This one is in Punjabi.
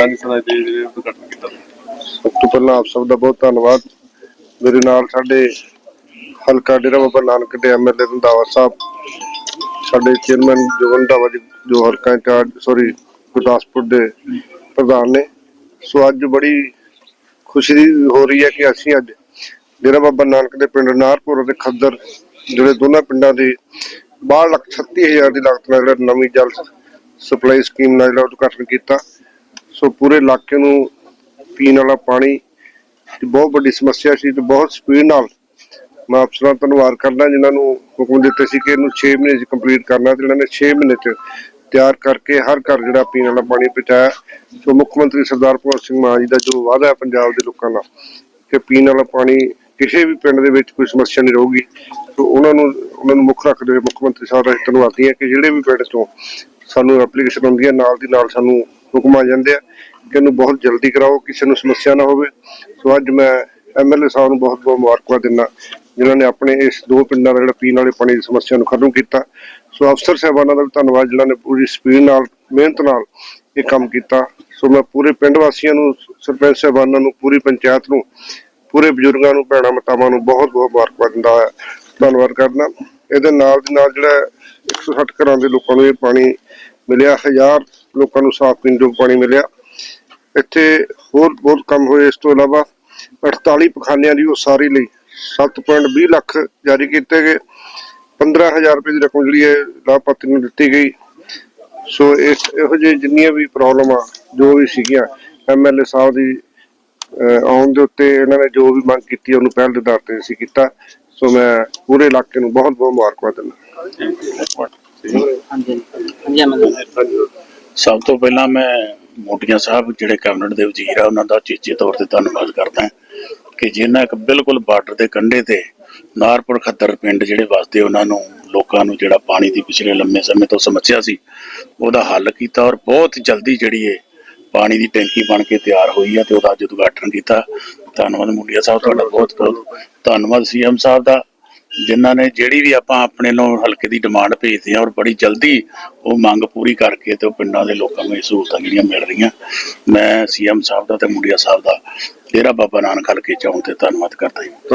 ਸਾਨੀ ਸਨਾ ਦੇ ਜਿਹੜੇ ਉਦਘਾਟਨ ਕੀਤਾ। ਸਭ ਤੋਂ ਪਹਿਲਾਂ ਆਪ ਸਭ ਦਾ ਬਹੁਤ ਧੰਨਵਾਦ। ਮੇਰੇ ਨਾਲ ਸਾਡੇ ਹਲਕਾ ਡੇਰਾ ਬਾਬਾ ਨਾਨਕ ਦੇ ਐਮਐਲਏ ਰੰਧਾਵਾ ਸਾਹਿਬ, ਸਾਡੇ ਚੇਅਰਮੈਨ ਜੋਗਨ ਰੰਧਾਵਾ ਜੀ, ਜੋ ਹਲਕਾ ਇੰਚਾਰਜ ਸੌਰੀ ਗੁਰਦਾਸਪੁਰ ਦੇ ਪ੍ਰਧਾਨ ਨੇ। ਸੋ ਅੱਜ ਬੜੀ ਖੁਸ਼ੀ ਹੋ ਰਹੀ ਹੈ ਕਿ ਅਸੀਂ ਅੱਜ ਡੇਰਾ ਬਾਬਾ ਨਾਨਕ ਦੇ ਪਿੰਡ ਨਾਰਪੁਰ ਅਤੇ ਖੱਦਰ ਜਿਹੜੇ ਦੋਨਾਂ ਪਿੰਡਾਂ ਦੇ 62 ਲੱਖ 36 ਹਜ਼ਾਰ ਦੀ ਲਾਗਤ ਨਾਲ ਜਿਹੜਾ ਨਵੀਂ ਜਲ ਸਪਲਾਈ ਸਕੀਮ ਨਾਲ ਜਿਹੜਾ ਉਦਘਾਟਨ ਕੀਤਾ। ਸੋ ਪੂਰੇ ਇਲਾਕੇ ਨੂੰ ਪੀਣ ਵਾਲਾ ਪਾਣੀ ਬਹੁਤ ਵੱਡੀ ਸਮੱਸਿਆ ਸੀ ਤੇ ਬਹੁਤ ਸਪੀਡ ਨਾਲ ਮੈਂ ਅਫਸਰਾਂ ਦਾ ਧੰਨਵਾਦ ਕਰਦਾ ਜਿਨ੍ਹਾਂ ਨੂੰ ਹੁਕਮ ਦਿੱਤੇ ਸੀ ਕਿ ਇਹਨੂੰ 6 ਮਹੀਨੇ 'ਚ ਕੰਪਲੀਟ ਕਰਨਾ ਤੇ ਇਹਨਾਂ ਨੇ 6 ਮਹੀਨੇ 'ਚ ਤਿਆਰ ਕਰਕੇ ਹਰ ਘਰ ਜਿਹੜਾ ਪੀਣ ਵਾਲਾ ਪਾਣੀ ਪਹੁੰਚਾਇਆ। ਸੋ ਮੁੱਖ ਮੰਤਰੀ ਸਰਦਾਰ ਭਗਵੰਤ ਸਿੰਘ ਮਾਨ ਜੀ ਦਾ ਜੋ ਵਾਅਦਾ ਹੈ ਪੰਜਾਬ ਦੇ ਲੋਕਾਂ ਦਾ ਕਿ ਪੀਣ ਵਾਲਾ ਪਾਣੀ ਕਿਸੇ ਵੀ ਪਿੰਡ ਦੇ ਵਿੱਚ ਕੋਈ ਸਮੱਸਿਆ ਨਹੀਂ ਰਹੂਗੀ, ਸੋ ਉਹਨਾਂ ਨੂੰ ਉਹਨਾਂ ਨੂੰ ਮੁੱਖ ਰੱਖਦੇ ਹੋਏ ਮੁੱਖ ਮੰਤਰੀ ਸਾਹਿਬ ਦਾ ਧੰਨਵਾਦੀ ਹਾਂ ਕਿ ਜਿਹੜੇ ਵੀ ਪਿੰਡ ਤੋਂ ਸਾਨੂੰ ਐਪਲੀਕੇਸ਼ਨ ਆਉਂਦੀ ਹੈ ਨਾਲ ਦੀ ਨਾਲ ਸਾਨੂੰ ਹੁਕਮ ਆ ਜਾਂਦੇ ਆ ਕਿ ਇਹਨੂੰ ਬਹੁਤ ਜਲਦੀ ਕਰਾਓ, ਕਿਸੇ ਨੂੰ ਸਮੱਸਿਆ ਨਾ ਹੋਵੇ। ਸੋ ਅੱਜ ਮੈਂ ਐਮਐਲਏ ਸਾਹਿਬ ਨੂੰ ਬਹੁਤ ਬਹੁਤ ਮੁਬਾਰਕਬਾਦ ਦਿੰਦਾ, ਜਿਨ੍ਹਾਂ ਨੇ ਆਪਣੇ ਇਸ ਦੋ ਪਿੰਡਾਂ ਦਾ ਜਿਹੜਾ ਪੀਣ ਵਾਲੇ ਪਾਣੀ ਦੀ ਸਮੱਸਿਆ ਨੂੰ ਖਤਮ ਕੀਤਾ। ਸੋ ਅਫਸਰ ਸਾਹਿਬਾਨਾਂ ਦਾ ਵੀ ਧੰਨਵਾਦ, ਜਿਨ੍ਹਾਂ ਨੇ ਪੂਰੀ ਸਪੀਡ ਨਾਲ, ਮਿਹਨਤ ਨਾਲ ਇਹ ਕੰਮ ਕੀਤਾ। ਸੋ ਮੈਂ ਪੂਰੇ ਪਿੰਡ ਵਾਸੀਆਂ ਨੂੰ, ਸਰਪੰਚ ਸਾਹਿਬਾਨਾਂ ਨੂੰ, ਪੂਰੀ ਪੰਚਾਇਤ ਨੂੰ, ਪੂਰੇ ਬਜ਼ੁਰਗਾਂ ਨੂੰ, ਭੈਣਾਂ ਮਾਤਾਵਾਂ ਨੂੰ ਬਹੁਤ ਬਹੁਤ ਮੁਬਾਰਕਬਾਦ ਦਿੰਦਾ ਹੋਇਆ, ਧੰਨਵਾਦ ਕਰਦਾ। ਇਹਦੇ ਨਾਲ ਦੀ ਨਾਲ ਜਿਹੜਾ 160 ਘਰਾਂ ਦੇ ਲੋਕਾਂ ਨੂੰ ਇਹ ਪਾਣੀ ਮਿਲਿਆ, ਹਜ਼ਾਰ ਲੋਕਾਂ ਨੂੰ ਸਾਫ਼ ਪੀਣ ਯੋਗ ਪਾਣੀ ਮਿਲਿਆ। ਇੱਥੇ ਹੋਰ ਬਹੁਤ ਕੰਮ ਹੋਏ। ਇਸ ਤੋਂ ਇਲਾਵਾ 48 ਪਖਾਨਿਆਂ ਦੀ ਉਸਾਰੀ ਲਈ 7.20 ਲੱਖ ਜਾਰੀ ਕੀਤੇ ਗਏ। 15000 ਰੁਪਏ ਦੀ ਰਕਮ ਜਿਹੜੀ ਹੈ, ਲਾਭਪਾਤਰੀ ਨੂੰ ਦਿੱਤੀ ਗਈ। ਸੋ ਇਸ ਇਹੋ ਜਿਹੇ ਜਿੰਨੀਆਂ ਵੀ ਪ੍ਰੋਬਲਮਾਂ, ਜੋ ਵੀ ਸੀਗੀਆਂ ਐਮਐਲਏ ਸਾਹਿਬ ਦੀ ਆਉਣ ਦੇ ਉੱਤੇ ਇਹਨਾਂ ਨੇ ਜੋ ਵੀ ਮੰਗ ਕੀਤੀ, ਉਹਨੂੰ ਪਹਿਲ ਦੇ ਆਧਾਰ ਤੇ ਅਸੀਂ ਕੀਤਾ। ਸੋ ਮੈਂ ਪੂਰੇ ਇਲਾਕੇ ਨੂੰ ਬਹੁਤ ਬਹੁਤ ਮੁਬਾਰਕਬਾਦ ਦਿੰਦਾ। ਹਾਂਜੀ ਹਾਂਜੀ। ਸਭ ਤੋਂ ਪਹਿਲਾਂ ਮੈਂ ਮੋਟੀਆਂ ਸਾਹਿਬ ਜਿਹੜੇ ਕੈਬਨਿਟ ਦੇ ਵਜ਼ੀਰ ਆ, ਉਹਨਾਂ ਦਾ ਚੇਚੇ ਤੌਰ ਤੇ ਧੰਨਵਾਦ ਕਰਦਾ ਕਿ ਜਿਨ੍ਹਾਂ ਇੱਕ ਬਿਲਕੁਲ ਬਾਰਡਰ ਦੇ ਕੰਢੇ ਤੇ ਨਾਰਪੁਰ ਖੱਦਰ ਪਿੰਡ ਜਿਹੜੇ ਵਸਦੇ ਉਹਨਾਂ ਨੂੰ, ਲੋਕਾਂ ਨੂੰ ਜਿਹੜਾ ਪਾਣੀ ਦੀ ਪਿਛਲੇ ਲੰਮੇ ਸਮੇਂ ਤੋਂ ਸਮੱਸਿਆ ਸੀ, ਉਹਦਾ ਹੱਲ ਕੀਤਾ ਔਰ ਬਹੁਤ ਜਲਦੀ ਜਿਹੜੀ ਹੈ ਪਾਣੀ ਦੀ ਟੈਂਕੀ ਬਣ ਕੇ ਤਿਆਰ ਹੋਈ ਹੈ ਤੇ ਉਹਦਾ ਅੱਜ ਉਦਘਾਟਨ ਕੀਤਾ। ਧੰਨਵਾਦ ਮੁੰਡਿਆ ਸਾਹਿਬ, ਤੁਹਾਡਾ ਬਹੁਤ ਬਹੁਤ ਧੰਨਵਾਦ ਸੀਐਮ ਸਾਹਿਬ ਦਾ। ਜਿਨ੍ਹਾਂ ਨੇ ਜਿਹੜੀ ਵੀ ਆਪਾਂ ਆਪਣੇ ਨੂੰ ਹਲਕੇ ਦੀ ਡਿਮਾਂਡ ਭੇਜਦੇ ਆ ਔਰ ਬੜੀ ਜਲਦੀ ਉਹ ਮੰਗ ਪੂਰੀ ਕਰਕੇ ਤੇ ਉਹ ਪਿੰਡਾਂ ਦੇ ਲੋਕਾਂ ਨੂੰ ਇਹ ਸਹੂਲਤਾਂ ਜਿਹੜੀਆਂ ਮਿਲ ਰਹੀਆਂ। ਮੈਂ ਸੀਐਮ ਸਾਹਿਬ ਦਾ ਤੇ ਮੁੰਡਿਆ ਸਾਹਿਬ ਦਾ ਡੇਰਾ ਬਾਬਾ ਨਾਨਕ ਹਲਕੇ ਚ ਤੇ ਧੰਨਵਾਦ ਕਰਦਾ ਹਾਂ